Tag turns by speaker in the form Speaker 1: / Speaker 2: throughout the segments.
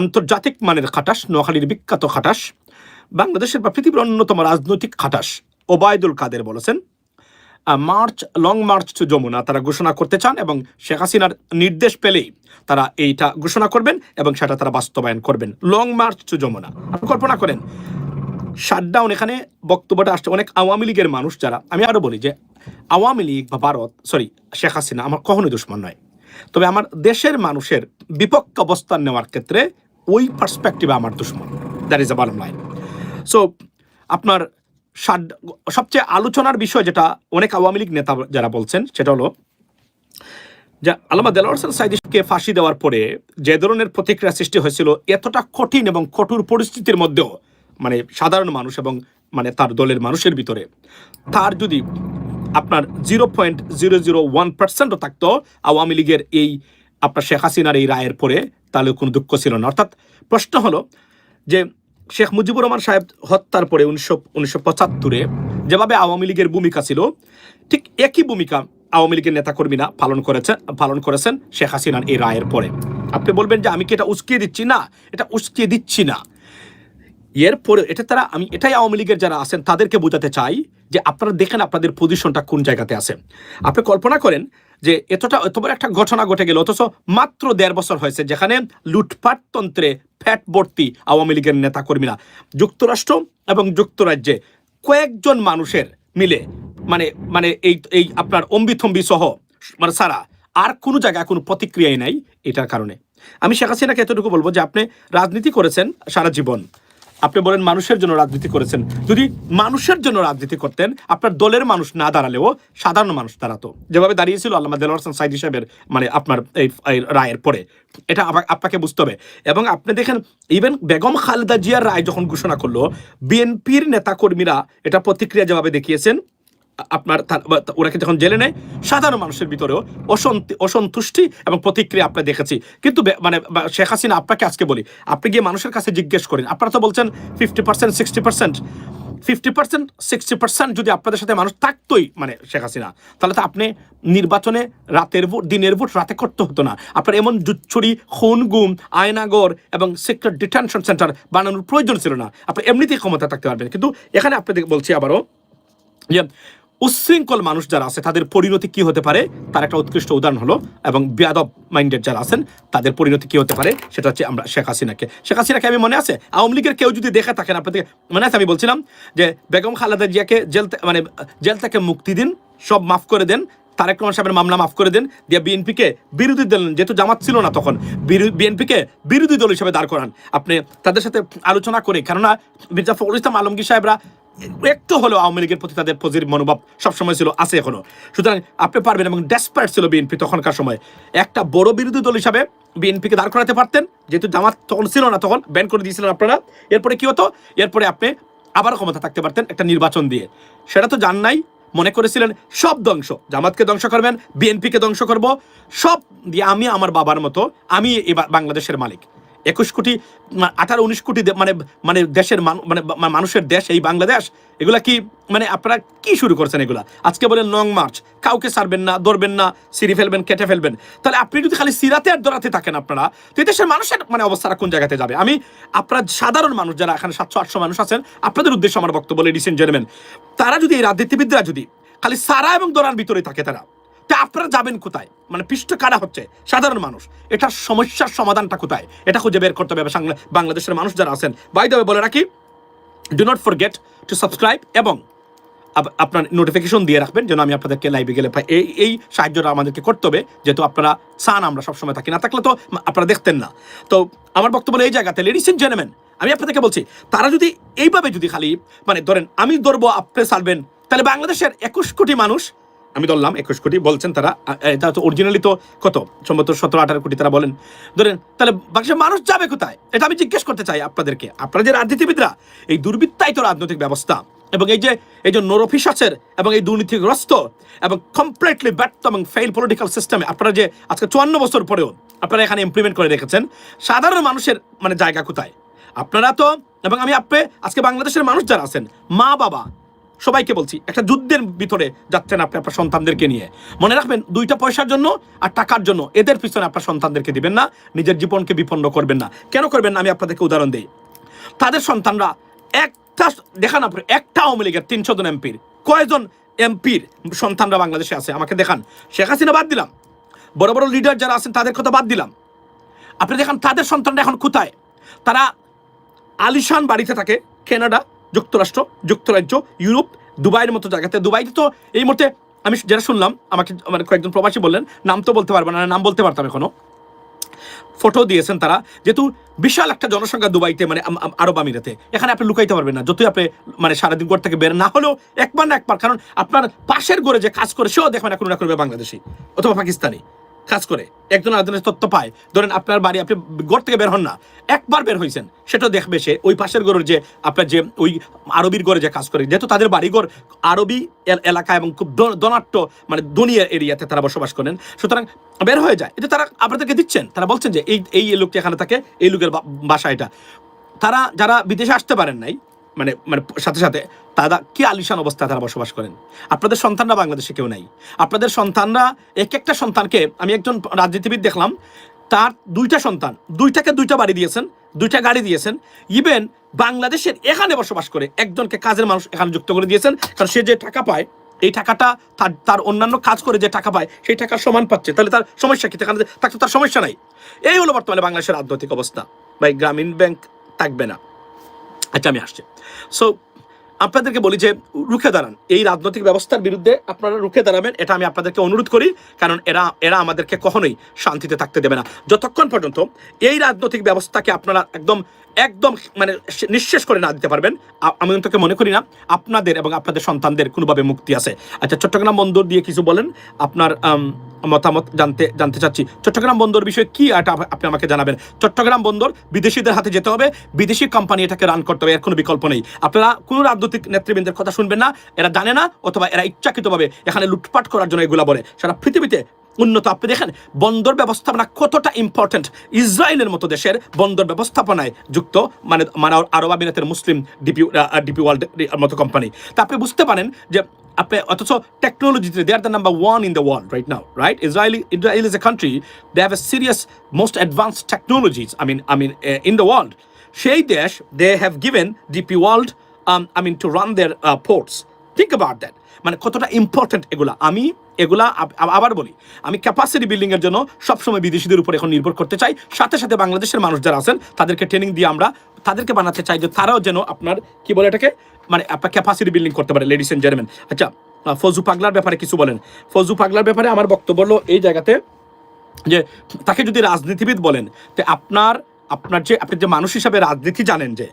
Speaker 1: আন্তর্জাতিক মানের খাটাস, নোয়াখালীর বিখ্যাত খাটাস, বাংলাদেশের বা পৃথিবীর অন্যতম রাজনৈতিক খাটাস, ওবায়দুল কাদের বলেছেন march, long march to Jamuna তারা ঘোষণা করতে চান এবং শেখ হাসিনার নির্দেশ পেলেই তারা এইটা ঘোষণা করবেন এবং সেটা তারা বাস্তবায়ন করবেন। Long march to Jamuna. আপনি কল্পনা করেন, শাটডাউন এখানে বক্তব্যটা আসছে অনেক আওয়ামী লীগের মানুষ যারা, আমি আরও বলি যে আওয়ামী লীগ বা ভারত সরি শেখ হাসিনা আমার কখনোই দুশ্মন নয়। তবে আমার দেশের মানুষের বিপক্ষ অবস্থান নেওয়ার ক্ষেত্রে ওই পার্সপেক্টিভে আমার দুশ্মন। That is a line so আপনার সবচেয়ে আলোচনার বিষয় যেটা অনেক আওয়ামী লীগ নেতা যারা বলছেন, সেটা হলো যে আল্লামা দেলোয়ার সাইদিকে ফাঁসি দেওয়ার পরে যে ধরনের প্রতিক্রিয়া সৃষ্টি হয়েছিল, এতটা কঠিন এবং কঠোর পরিস্থিতির মধ্যেও মানে সাধারণ মানুষ এবং মানে তার দলের মানুষের ভিতরে, তার যদি আপনার zero point zero zero one পার্সেন্টও থাকতো, আওয়ামী লীগের এই আপনার শেখ হাসিনার এই রায়ের পরে তাহলে কোনো দুঃখ ছিল না। অর্থাৎ প্রশ্ন হলো যে শেখ মুজিবুর রহমান সাহেব হত্যার পরে উনিশশো উনিশশো পঁচাত্তরে যেভাবে আওয়ামী লীগের ভূমিকা ছিল, ঠিক একই ভূমিকা আওয়ামী লীগের নেতাকর্মীরা পালন করেছেন পালন করেছেন শেখ হাসিনার এই রায়ের পরে। আপনি বলবেন যে আমি কি এটা উস্কিয়ে দিচ্ছি? না, এটা উস্কিয়ে দিচ্ছি না। এরপরে এটা তারা, আমি এটাই আওয়ামী লীগের যারা আছেন তাদেরকে বোঝাতে চাই যে আপনারা দেখেন আপনাদের পজিশনটা কোন জায়গাতে আছে। আপনি কল্পনা করেন যে এতটা এত বড় একটা ঘটনা ঘটে গেল, অথচ মাত্র দেড় বছর হয়েছে, যেখানে লুটপাট তন্ত্রে ফ্যাট ভর্তি আওয়ামী লীগের নেতাকর্মীরা, যুক্তরাষ্ট্র এবং যুক্তরাজ্যে কয়েকজন মানুষের মিলে মানে মানে এই এই আপনার অম্বিথম্বি সহ মানে সারা, আর কোনো জায়গায় কোনো প্রতিক্রিয়াই নাই এটার কারণে। আমি শেখ হাসিনাকে এতটুকু বলব যে আপনি রাজনীতি করেছেন সারা জীবন। আপনি বলেন মানুষের জন্য রাজনীতি করেছেন। যদি মানুষের জন্য রাজনীতি করতেন, আপনার দলের মানুষ না দাঁড়ালেও সাধারণ মানুষ দাঁড়াতো। যেভাবে দাঁড়িয়েছিল আল্লাহ দেলোয়ার হোসেন সাইদ সাহেবের মানে আপনার এই রায়ের পরে। এটা আপনাকে বুঝতে হবে। এবং আপনি দেখেন ইভেন বেগম খালেদা জিয়ার রায় যখন ঘোষণা করল, বিএনপির নেতাকর্মীরা এটা প্রতিক্রিয়া যেভাবে দেখিয়েছেন আপনার ওরাকে যখন জেলে নেয়। সাধারণ মানুষের ভিতরেও অসন্তি অসন্তুষ্টি এবং প্রতিক্রিয়া আপনি দেখেছি। কিন্তু মানে শেখ হাসিনা, আপনাকে আজকে বলি, আপনি গিয়ে মানুষের কাছে জিজ্ঞেস করেন, আপনারা তো বলছেন fifty percent sixty percent fifty percent sixty percent যদি আপনাদের সাথে মানুষ থাকতোই মানে শেখ হাসিনা, তাহলে তো আপনি নির্বাচনে রাতের ভোট, দিনের ভোট রাতে করতে হতো না। আপনার এমন জুচ্ছুরি খুন গুম আয়নাগর এবং সেক্টর ডিটেনশন সেন্টার বানানোর প্রয়োজন ছিল না। আপনি এমনিতেই ক্ষমতা থাকতে পারবেন। কিন্তু এখানে আপনাদের বলছি আবারও যে উচ্ছৃঙ্খল মানুষ যারা আছে, তাদের পরিণতি কি হতে পারে? তার একটা উৎকৃষ্ট উদাহরণ হলো, এবং বিয়াদব মাইন্ডেড যারা আছেন, তাদের পরিণতি কি হতে পারে? সেটা হচ্ছে আমরা শেখ হাসিনাকে। শেখ হাসিনাকে আমি মনে আছে, আওয়ামী লীগের কেউ যদি দেখে থাকেন, আপনাদের মনে আছে? আমি বলছিলাম যে বেগম খালেদা জিয়াকে জেল মানে জেল থেকে মুক্তি দিন, সব মাফ করে দেন, তারেক রহমান সাহেবের মামলা মাফ করে দেন, দিয়ে বিএনপিকে বিরোধী দল, যেহেতু জামাত ছিল না তখন বিএনপিকে বিরোধী দল হিসেবে দাঁড় করান। আপনি তাদের সাথে আলোচনা করে কেননা মির্জা ফখরুল ইসলাম, আলমগীর সাহেবরা একটু হলেও আওয়ামী লীগের প্রতি তাদের পজিটিভ মনোভাব সবসময় ছিল, আছে এখনও। সুতরাং আপনি পারবেন এবং ডেসপায়ার ছিল বিএনপি তখনকার সময়। একটা বড় বিরোধী দল হিসাবে বিএনপিকে দাঁড় করাতে পারতেন, যেহেতু জামাত তখন ছিল না, তখন ব্যান করে দিয়েছিলেন আপনারা। এরপরে কি হতো? এরপরে আপনি আবার ক্ষমতা থাকতে পারতেন একটা নির্বাচন দিয়ে। সেটা তো জান নাই, মনে করেছিলেন সব ধ্বংস। জামাতকে ধ্বংস করবেন বিএনপিকে ধ্বংস করব, সব দিয়ে আমি আমার বাবার মতো, আমি এবার বাংলাদেশের মালিক। একুশ কোটি আঠারো, উনিশ কোটি মানে মানে দেশের মানে মানুষের দেশ এই বাংলাদেশ, এগুলা কি মানে আপনারা কি শুরু করছেন এগুলা? আজকে বলেন লং মার্চ, কাউকে সারবেন না, ধরবেন না, সিঁড়ি ফেলবেন, কেটে ফেলবেন। তাহলে আপনি যদি খালি সিরাতে আর দৌড়াতে থাকেন আপনারা, তো দেশের মানুষের মানে অবস্থাটা কোন জায়গাতে যাবে? আমি আপনার সাধারণ মানুষ যারা এখানে সাতশো, আটশো মানুষ আছেন, আপনাদের উদ্দেশ্যে আমার বক্তব্য লেডিস এন্ড জেন্টলম্যান তারা যদি এই রাজনীতিবিদরা যদি খালি সারা এবং দৌড়ার ভিতরে থাকে তারা তা আপনারা যাবেন কোথায়? মানে পৃষ্ঠ কারা হচ্ছে? সাধারণ মানুষ। এটার সমস্যার সমাধানটা কোথায়? এটা খুঁজে বের করতে হবে বাংলাদেশের মানুষ যারা আছেন। বাই দেবে বলে রাখি do not forget to subscribe এবং আপনার নোটিফিকেশন দিয়ে রাখবেন যেন আমি আপনাদেরকে লাইভে গেলে এই এই সাহায্যটা আমাদেরকে করতে হবে যেহেতু আপনারা চান আমরা সবসময় থাকি। না থাকলে তো আপনারা দেখতেন না। তো আমার বক্তব্য এই জায়গাতে লেডিস এন্ড জেন্টলম্যান আমি আপনাদেরকে বলছি, তারা যদি এইভাবে যদি খালি মানে ধরেন আমি ধরবো, আপনি ছাড়বেন, তাহলে বাংলাদেশের একুশ কোটি মানুষ আমি ধরলাম একুশ কোটি, বলছেন তারা এটা তো অরিজিনালি তো কত? সম্ভবত সতেরো, আঠারো কোটি তারা বলেন। ধরেন, তাহলে বাংলাদেশের মানুষ যাবে কোথায়? এটা আমি জিজ্ঞেস করতে চাই আপনাদেরকে। আপনারা যে রাজনীতিবিদরা, এই দুর্বৃত্তাই তো রাজনৈতিক ব্যবস্থা এবং এই যে এই যে নরফিসাসের এবং এই দুর্নীতিগ্রস্ত এবং কমপ্লিটলি ব্যর্থ এবং ফেইল পলিটিক্যাল সিস্টেমে আপনারা যে আজকে চুয়ান্ন বছর পরেও আপনারা এখানে ইমপ্লিমেন্ট করে রেখেছেন, সাধারণ মানুষের মানে জায়গা কোথায়? আপনারা তো, এবং আমি আপনি আজকে বাংলাদেশের মানুষ যারা আছেন মা বাবা সবাইকে বলছি, একটা যুদ্ধের ভিতরে যাচ্ছেন আপনি আপনার সন্তানদেরকে নিয়ে। মনে রাখবেন, দুইটা পয়সার জন্য আর টাকার জন্য এদের পিছনে আপনার সন্তানদেরকে দিবেন না, নিজের জীবনকে বিপন্ন করবেন না। কেন করবেন না? আমি আপনাদেরকে উদাহরণ দিই। তাদের সন্তানরা একটা, দেখান আপনি, একটা আওয়ামী লীগের তিনশো জন এমপির। কয়জন এমপির সন্তানরা বাংলাদেশে আছে? আমাকে দেখান। শেখ হাসিনা বাদ দিলাম। বড় বড় লিডার যারা আছেন, তাদের কথা বাদ দিলাম। আপনি দেখান, তাদের সন্তানরা এখন কোথায়? তারা আলিশান বাড়িতে থাকে, কানাডা। যুক্তরাষ্ট্র, যুক্তরাজ্য, ইউরোপ, দুবাইয়ের মতো জায়গাতে। দুবাইতে তো এই মুহূর্তে আমি যেটা শুনলাম, আমাকে মানে কয়েকজন প্রবাসী বললেন, নাম তো বলতে পারব না নাম বলতে পারতাম এখনও। ফটো দিয়েছেন তারা, যেহেতু বিশাল একটা জনসংখ্যা দুবাইতে মানে আরব আমিরাতে। এখানে আপনি লুকাইতে পারবেন না, যতই আপনি মানে সারাদিন ঘর থেকে বের, না হলেও একবার না একবার, কারণ আপনার পাশের ঘরে যে কাজ করে, সেও দেখবেন এখন না করবে বাংলাদেশি অথবা পাকিস্তানি। কাজ করে, একজন আরেকজনের তথ্য পায়। ধরেন আপনার বাড়ি, আপনি ঘর থেকে বের হন না, একবার বের হয়েছেন সেটা দেখবে সে ওই পাশের ঘরের যে আপনার যে ওই আরবির ঘরে যে কাজ করে, যেহেতু তাদের বাড়িঘর আরবি এলাকা এবং খুব দনাট্য মানে দুনিয়া এরিয়াতে তারা বসবাস করেন। সুতরাং বের হয়ে যায়। এটা তারা আপনাদেরকে দিচ্ছেন। তারা বলছেন যে এই এই লোকটি এখানে থাকে, এই লোকের বাসা এটা। তারা, যারা বিদেশে আসতে পারেন নাই মানে মানে সাথে সাথে তারা কি আলিশান অবস্থায় তারা বসবাস করেন? আপনাদের সন্তানরা বাংলাদেশে কেউ নাই। আপনাদের সন্তানরা এক একটা সন্তানকে, আমি একজন রাজনীতিবিদ দেখলাম, তার দুইটা সন্তান, দুইটাকে দুইটা বাড়ি দিয়েছেন, দুইটা গাড়ি দিয়েছেন। ইভেন বাংলাদেশের এখানে বসবাস করে একজনকে কাজের মানুষ এখানে যুক্ত করে দিয়েছেন, কারণ সে যে টাকা পায়, এই টাকাটা তার তার অন্যান্য কাজ করে যে টাকা পায়, সেই টাকা সমান পাচ্ছে। তাহলে তার সমস্যা কি? থাকতে তার সমস্যা নাই। এই হলো বর্তমানে বাংলাদেশের রাজনৈতিক অবস্থা। ভাই, গ্রামীণ ব্যাংক থাকবে না। আচ্ছা আমি আসছি। সো আপনাদেরকে বলি যে, রুখে দাঁড়ান। এই রাজনৈতিক ব্যবস্থার বিরুদ্ধে আপনারা রুখে দাঁড়াবেন, এটা আমি আপনাদেরকে অনুরোধ করি, কারণ এরা এরা আমাদেরকে কখনোই শান্তিতে থাকতে দেবে না। যতক্ষণ পর্যন্ত এই রাজনৈতিক ব্যবস্থাকে আপনারা একদম একদম মানে নিঃশেষ করে না দিতে পারবেন আমি অন্তত মনে করি না, আপনাদের এবং আপনাদের সন্তানদের কোনোভাবে মুক্তি আছে। আচ্ছা চট্টগ্রাম বন্দর দিয়ে কিছু বলেন, আপনার মতামত জানতে জানতে চাচ্ছি। চট্টগ্রাম বন্দর বিষয়ে কি এটা আপনি আমাকে জানাবেন? চট্টগ্রাম বন্দর, বিদেশিদের হাতে যেতে হবে, বিদেশি কোম্পানি এটাকে রান করতে হবে, এর কোনো বিকল্প নেই। আপনারা কোনো রাজনৈতিক নেতৃবৃন্দের কথা শুনবেন না, এরা জানে না, অথবা এরা ইচ্ছাকৃতভাবে এখানে লুটপাট করার জন্য এগুলা বলে। সারা পৃথিবীতে উন্নত। আপনি দেখেন, বন্দর ব্যবস্থাপনা কতটা ইম্পর্টেন্ট ইসরায়েলের মতো দেশের বন্দর ব্যবস্থাপনায় যুক্ত মানে মানে আরব আমিরাতের মুসলিম ডিপি ডিপি ওয়ার্ল্ড মতো কোম্পানি তা আপনি বুঝতে পারেন যে আপনি অথচ টেকনোলজিতে they are the number one in the world right now right Israeli Israel is a country they have a serious most advanced technologies I mean I mean in the world সেই দেশ they have given DP world I mean to run their ports think about that মানে কতটা important এগুলা। আমি এগুলা আব- আব- আবার বলি, আমি ক্যাপাসিটি বিল্ডিং এর জন্য সবসময় বিদেশিদের উপর এখন নির্ভর করতে চাই, সাথে সাথে বাংলাদেশের মানুষ যারা আছেন, তাদেরকে ট্রেনিং দিয়ে আমরা তাদেরকে বানাতে চাই যে তারাও যেন আপনার, কি বলে এটাকে? মানে ক্যাপাসিটি বিল্ডিং করতে পারে লেডিস এন্ড জেন্টলম্যান আচ্ছা ফজু পাগলার ব্যাপারে কিছু বলেন। ফজু পাগলার ব্যাপারে আমার বক্তব্য হলো এই জায়গাতে যে তাকে যদি রাজনীতিবিদ বলেন, তো আপনার আপনার যে, আপনি যে মানুষ হিসাবে রাজনীতি জানেন যে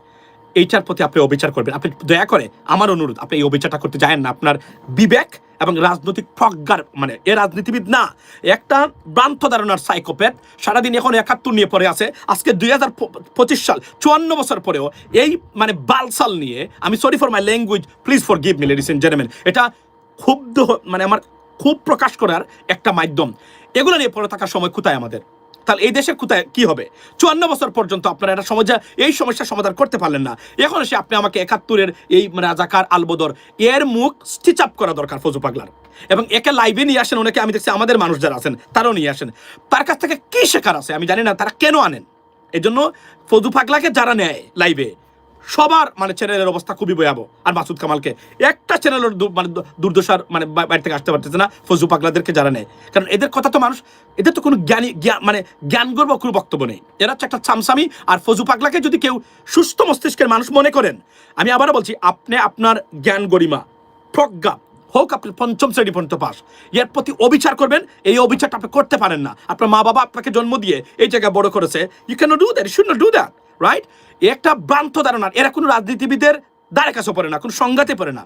Speaker 1: এইটার প্রতি আপনি অবিচার করবেন। আপনি দয়া করে আমার অনুরোধ, আপনি এই অবিচারটা করতে যায় না। আপনার বিবেক এবং রাজনৈতিক প্রজ্ঞার মানে এ রাজনীতিবিদ না একটা ভ্রান্ত ধারণার সাইকোপ্যাথ সারাদিন এখন একাত্তর নিয়ে পড়ে আছে। আজকে দুই হাজার পঁচিশ সাল, চুয়ান্ন বছর পরেও এই মানে বালসাল নিয়ে, আমি sorry for my language please forgive me ladies and gentleman এটা ক্ষুব্ধ মানে আমার খুব প্রকাশ করার একটা মাধ্যম। এগুলো নিয়ে পড়ে থাকার সময় কোথায় আমাদের? তাহলে এই দেশের কোথায় কি হবে? চুয়ান্ন বছর পর্যন্ত আপনারা এটা সমস্যা, এই সমস্যার সমাধান করতে পারলেন না। এখন এসে আপনি আমাকে একাত্তরের এই রাজাকার আলবদর, এর মুখ স্টিচ আপ করা দরকার ফজু পাগলার। এবং একে লাইভে নিয়ে আসেন, অনেকে আমি দেখছি আমাদের মানুষ যারা আছেন, তারাও নিয়ে আসেন। তার কাছ থেকে কি শেখার আছে? আমি জানি না, তারা কেন আনেন? এই জন্য ফজু পাগলাকে যারা নেয় লাইভে সবার মানে চ্যানেলের অবস্থা খুবই ভয়াবহ। আর মাসুদ কামালকে একটা চ্যানেলের মানে দুর্দশার মানে বা- বাইরে থেকে আসতে পারতেছে না ফজু পাগলাদেরকে যারা নেয়। কারণ এদের কথা তো মানুষ এদের তো কোনো জ্ঞানী মানে জ্ঞান গর্ব কোনো বক্তব্য নেই। এরা হচ্ছে একটা চামসামি আর ফজু পাগলাকে যদি কেউ সুস্থ মস্তিষ্কের মানুষ মনে করেন, আমি আবারও বলছি, আপনি আপনার জ্ঞান গরিমা, প্রজ্ঞা, হোক আপনি পঞ্চম শ্রেণি পর্যন্ত পাস, এর প্রতি অবিচার করবেন, এই অবিচারটা আপনি করতে পারেন না। আপনার মা বাবা আপনাকে জন্ম দিয়ে এই জায়গায় বড় করেছে। You can do that should do that right একটা ভ্রান্ত ধারণা। এরা কোনো রাজনীতিবিদের দ্বারে কাছে পড়ে না, কোনো সংঘাতে পড়ে না।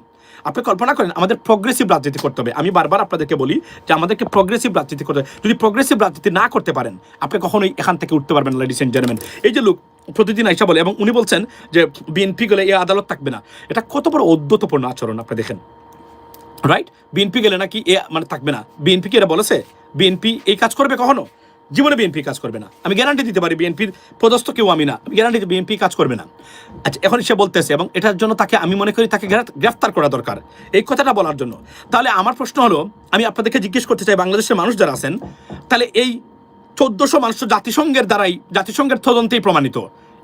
Speaker 1: আপনি কল্পনা করেন, আমাদের প্রগ্রেসিভ রাজনীতি করতে হবে। আমি বারবার আপনাদেরকে বলি যে আমাদেরকে প্রগ্রেসিভ রাজনীতি করতে হবে। যদি প্রগ্রেসিভ রাজনীতি না করতে পারেন, আপনি কখনোই এখান থেকে উঠতে পারবেন লেডিস এন্ড জেন্টলম্যান এই যে লোক প্রতিদিন আইসা বলে, এবং উনি বলছেন যে বিএনপি গেলে এই আদালত থাকবে না। এটা কত বড় অদ্যতপূর্ণ আচরণ, আপনি দেখেন। রাইট বিএনপি গেলে নাকি এ মানে থাকবে না। বিএনপি কি এরা বলেছে? বিএনপি এই কাজ করবে কখনো? জীবনে বিএনপি কাজ করবে না। আমি গ্যারান্টি দিতে পারি বিএনপির পদস্থ কেউ আমি না। আমি গ্যারান্টি বিএনপি কাজ করবে না। আচ্ছা এখন সে বলতেছে এবং এটার জন্য তাকে আমি মনে করি তাকে গ্রেফতার করা দরকার। এই কথাটা বলার জন্য। তাহলে আমার প্রশ্ন হলো, আমি আপনাদেরকে জিজ্ঞেস করতে চাই, বাংলাদেশের মানুষ যারা আছেন, তাহলে এই চোদ্দশো মানুষ জাতিসংঘের দ্বারাই, জাতিসংঘের তদন্তেই প্রমাণিত।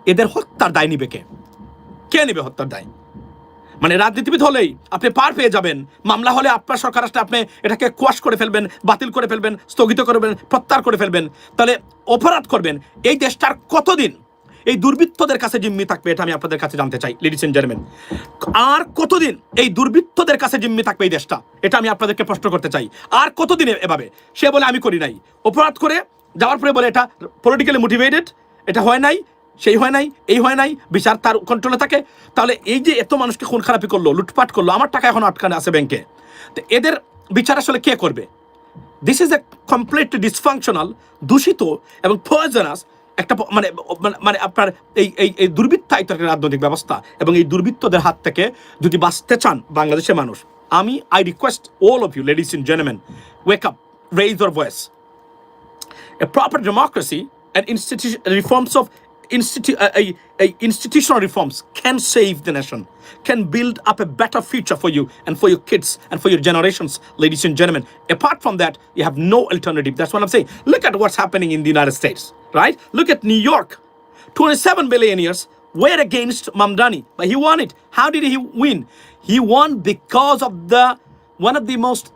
Speaker 1: এদের হত্যার দায় নিবে কে? কে নেবে হত্যার দায়? মানে রাজনীতিবিদ হলেই আপনি পার পেয়ে যাবেন। মামলা হলে আপনার সরকার আসলে আপনি এটাকে কোয়াশ করে ফেলবেন, বাতিল করে ফেলবেন, স্থগিত করবেন প্রত্যাহার করে ফেলবেন। তাহলে অপরাধ করবেন। এই দেশটার কতদিন এই দুর্বৃত্তদের কাছে জিম্মি থাকবে এটা আমি আপনাদের কাছে জানতে চাই লেডিস এন্ড জেন্টলম্যান আর কতদিন এই দুর্বৃত্তদের কাছে জিম্মি থাকবে এই দেশটা? এটা আমি আপনাদেরকে প্রশ্ন করতে চাই। আর কতদিন এভাবে? সে বলে আমি করি নাই। অপরাধ করে যাওয়ার পরে বলে এটা পলিটিক্যালি মোটিভেটেড এটা হয় নাই। সেই হয় নাই, এই হয় নাই, বিচার তার কন্ট্রোলে থাকে। তাহলে এই যে এত মানুষকে খুন খারাপি করল, লুটপাট করল, আমার টাকা এখন আটকানো আছে ব্যাংকে তো এদের বিচার আসলে কে করবে? This is a completely dysfunctional দূষিত এবং পয়জনাস একটা মানে মানে- মানে আপনার এই এই এই দুর্বৃত্তায়িত একটা রাজনৈতিক ব্যবস্থা এবং এই দুর্বৃত্তদের হাত থেকে যদি বাঁচতে চান বাংলাদেশের মানুষ, আমি I request all of you ladies and gentleman wake up raise your voice a proper democracy and institution, reforms of institu- a, a institutional reforms can save the nation can build up a better future for you and for your kids and for your generations ladies and gentlemen. Apart from that you have no alternative. That's what i'm saying. Look at what's happening in the united states right? Look at new york. 27 billionaires were against mamdani but he won it. How did he win? He won because of the one of the most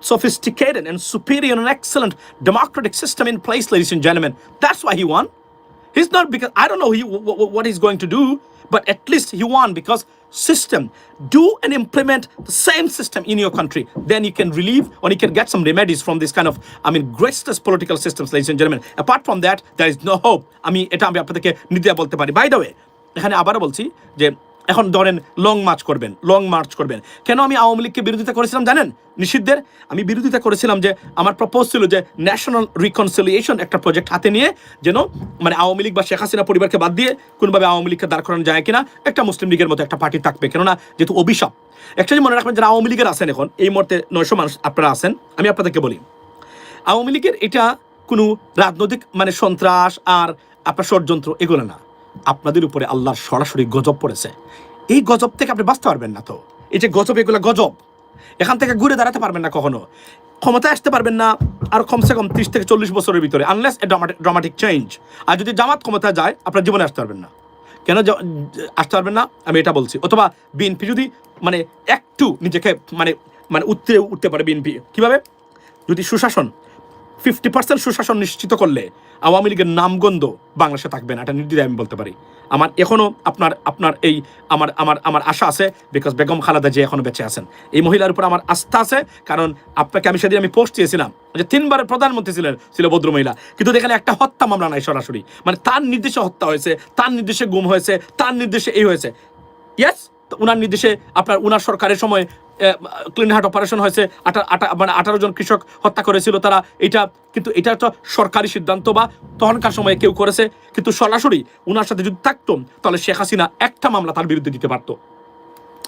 Speaker 1: sophisticated and superior and excellent democratic system in place, ladies and gentlemen. That's why he won. He's not because I don't know he, w- w- what he's going to do, but at least he won because system. Do and implement the same system in your country. Then you can relieve or you can get some remedies from this kind of, I mean, graceless political systems, ladies and gentlemen. Apart from that, there is no hope. আমি এটা আমি আপনাদেরকে নিতে বলতে পারি by the way এখানে আবারও বলছি যে এখন ধরেন লং মার্চ করবেন লং মার্চ করবেন। কেন আমি আওয়ামী লীগকে বিরোধিতা করেছিলাম জানেন? নিষিদ্ধের? আমি বিরোধিতা করেছিলাম যে, আমার প্রপোজ ছিল যে ন্যাশনাল রিকনসিলিয়েশন একটা প্রজেক্ট হাতে নিয়ে যেন মানে আওয়ামী লীগ বা শেখ হাসিনা পরিবারকে বাদ দিয়ে কোনোভাবে আওয়ামী লীগকে দাঁড় করানো যায় কিনা, একটা মুসলিম লীগের মতো একটা পার্টি থাকবে। কেননা, যেহেতু অভিশাপ। একটা মনে রাখবেন, যারা আওয়ামী লীগের আছেন এখন, এই মুহূর্তে নয়শো মানুষ আপনারা আছেন, আমি আপনাদেরকে বলি। আওয়ামী লীগের এটা কোনো রাজনৈতিক মানে সন্ত্রাস আর আপনার ষড়যন্ত্র, এগুলো না। আপনাদের উপরে আল্লাহর সরাসরি গজব পড়েছে। এই গজব থেকে আপনি বাঁচতে পারবেন না তো। এই যে গজব, এগুলো গজব। এখান থেকে ঘুরে দাঁড়াতে পারবেন না কখনো। ক্ষমতায় আসতে পারবেন না আর কমসে কম ত্রিশ থেকে চল্লিশ বছরের ভিতরে আনলেস এ ড্রামাটিক চেঞ্জ আর যদি জামাত ক্ষমতায় যায়, আপনার জীবনে আসতে পারবেন না। কেন আসতে পারবেন না? আমি এটা বলছি। অথবা বিএনপি যদি মানে একটু নিজেকে মানে মানে উঠতে উঠতে পারে বিএনপি কীভাবে? যদি সুশাসন ফিফটি পার্সেন্ট সুশাসন নিশ্চিত করলে আওয়ামী লীগের নামগন্ধ বাংলাদেশে থাকবে না, এটা নির্দ্বিধায় আমি বলতে পারি। আমার এখনও আপনার আপনার এই আমার আমার আমার আশা আছে বিকজ বেগম খালেদা যে এখনও বেঁচে আছেন। এই মহিলার উপর আমার আস্থা আছে, কারণ আপনাকে আমি সেদিন আমি পোস্ট দিয়েছিলাম, যে তিনবারের প্রধানমন্ত্রী ছিলেন, ছিল ভদ্র মহিলা। কিন্তু এখানে একটা হত্যা মামলা নাই সরাসরি। মানে তার নির্দেশে হত্যা হয়েছে, তার নির্দেশে গুম হয়েছে, তার নির্দেশে এই হয়েছে। ইয়েস উনার নির্দেশে আপনার, উনার সরকারের সময় ক্লিন হার্ট অপারেশন হয়েছে আটা আটা মানে আঠারো জন কৃষক হত্যা করেছিল তারা। এটা কিন্তু এটা তো সরকারি সিদ্ধান্ত বা তখনকার সময়ে কেউ করেছে, কিন্তু সরাসরি উনার সাথে যদি থাকতো, তাহলে শেখ হাসিনা একটা মামলা তার বিরুদ্ধে দিতে পারতো।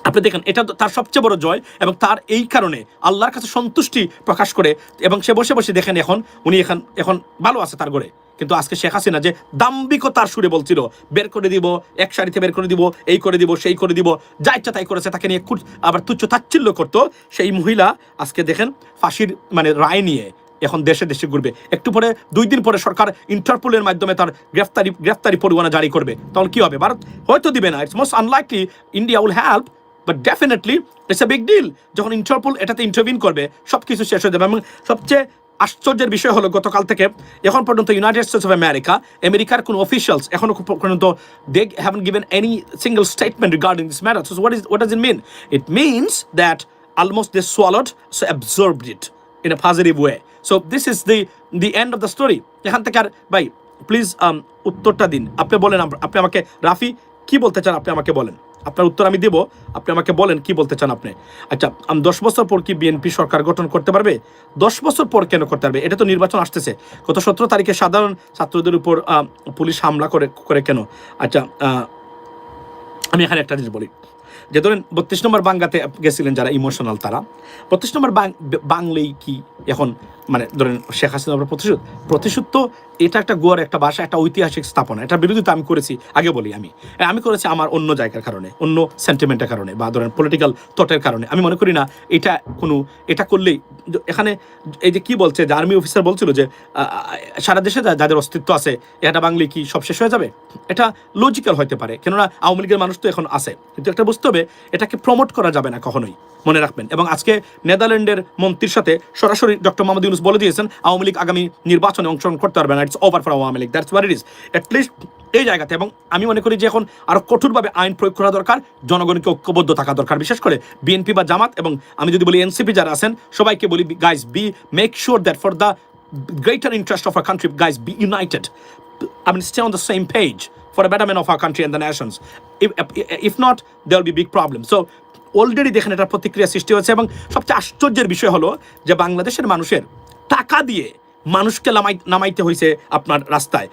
Speaker 1: আপনি দেখেন, এটা তার সবচেয়ে বড় জয় এবং তার এই কারণে আল্লাহর কাছে সন্তুষ্টি প্রকাশ করে এবং সে বসে বসে দেখেন এখন, উনি এখন এখন ভালো আছে তার ঘরে কিন্তু আজকে শেখ হাসিনা যে দাম্বিকতার সুরে বলছিল, বের করে দিব, এক সারিতে বের করে দিব, এই করে দিব, সেই করে দিব। যা ইচ্ছা তাই করেছে, তাকে নিয়ে আবার তুচ্ছ তাচ্ছিল্য করতো। সেই মহিলা আজকে দেখেন ফাঁসির মানে রায় নিয়ে এখন দেশে দেশে ঘুরবে। একটু পরে, দুই দিন পরে সরকার ইন্টারপোলের মাধ্যমে তার গ্রেফতারি গ্রেফতারি পরোয়ানা জারি করবে। তখন কি হবে? ভারত হয়তো দিবে না। It's most unlikely India will help but definitely it's a big deal যখন ইন্টারপোল এটাতে ইন্টারভিন করবে সব কিছু শেষ হয়ে যাবে। এবং সবচেয়ে আশ্চর্যের বিষয় হলো, গতকাল থেকে এখন পর্যন্ত ইউনাইটেড স্টেটস অফ আমেরিকা আমেরিকার কোনো অফিসিয়ালস এখনও পর্যন্ত they haven't given any single statement regarding this matter so what is what does it mean it means that almost they swallowed so absorbed it in a positive way so this is the the end of the story এখান থেকে আর, ভাই please উত্তরটা দিন। আপনি বলেন আপনি আমাকে, রাফি, কি বলতে চান আপনি আমাকে বলেন? আপনার উত্তর আমি দেব। আপনি আমাকে বলেন কি বলতে চান আপনি। আচ্ছা আম, দশ বছর পর কি বিএনপি সরকার গঠন করতে পারবে? দশ বছর পর কেন করতে পারবে? এটা তো নির্বাচন আসতেছে। গত সতেরো তারিখে সাধারণ ছাত্রদের উপর পুলিশ হামলা করে করে কেন? আচ্ছা আমি এখানে একটা জিনিস বলি। যে ধরেন, বত্রিশ নম্বর বাংলাতে গেছিলেন যারা ইমোশনাল তারা। বত্রিশ নম্বর বাংলেই কি এখন মানে ধরেন শেখ হাসিনার প্রতিশোধ। প্রতিশোধ তো এটা একটা গোয়ার একটা ভাষা, একটা ঐতিহাসিক স্থাপনা। এটার বিরোধিতা আমি করেছি, আগে বলি আমি। আমি করেছি আমার অন্য জায়গার কারণে, অন্য সেন্টিমেন্টের কারণে বা ধরেন পলিটিক্যাল থটের কারণে। আমি মনে করি না এটা কোনো, এটা করলেই এখানে এই যে কি বলছে, যে আর্মি অফিসার বলছিল যে সারা দেশে যাদের অস্তিত্ব আছে, এটা বাংলি কি সব শেষ হয়ে যাবে? এটা লজিক্যাল হতে পারে, কেননা আওয়ামী লীগের মানুষ তো এখন আছে। কিন্তু একটা বুঝতে হবে, এটাকে প্রমোট করা যাবে না কখনোই, মনে রাখবেন। এবং আজকে নেদারল্যান্ডের মন্ত্রীর সাথে সরাসরি ডক্টর মোহাম্মদ ইউনুস বলে দিয়েছেন আওয়ামী লীগ আগামী নির্বাচনে অংশগ্রহণ করতে পারবে না it's over for Awami League that's where it is at least এই জায়গাতে এবং আমি মনে করি যে এখন আরও কঠোরভাবে আইন প্রয়োগ করা দরকার জনগণকে ঐক্যবদ্ধ থাকা দরকার বিশেষ করে বিএনপি বা জামাত এবং আমি যদি বলি এনসিপি যারা আছেন সবাইকে বলি guys be make sure that for the greater interest of our country, guys, be united. I mean, stay on the same page for the betterment of our country and the nations. If not, there will be big problems. So, already দেখেন এটা প্রতিক্রিয়া সৃষ্টি হয়েছে এবং সবচেয়ে আশ্চর্যের বিষয় হলো যে বাংলাদেশের মানুষের টাকা দিয়ে মানুষকে নামাই নামাইতে হয়েছে আপনার রাস্তায়।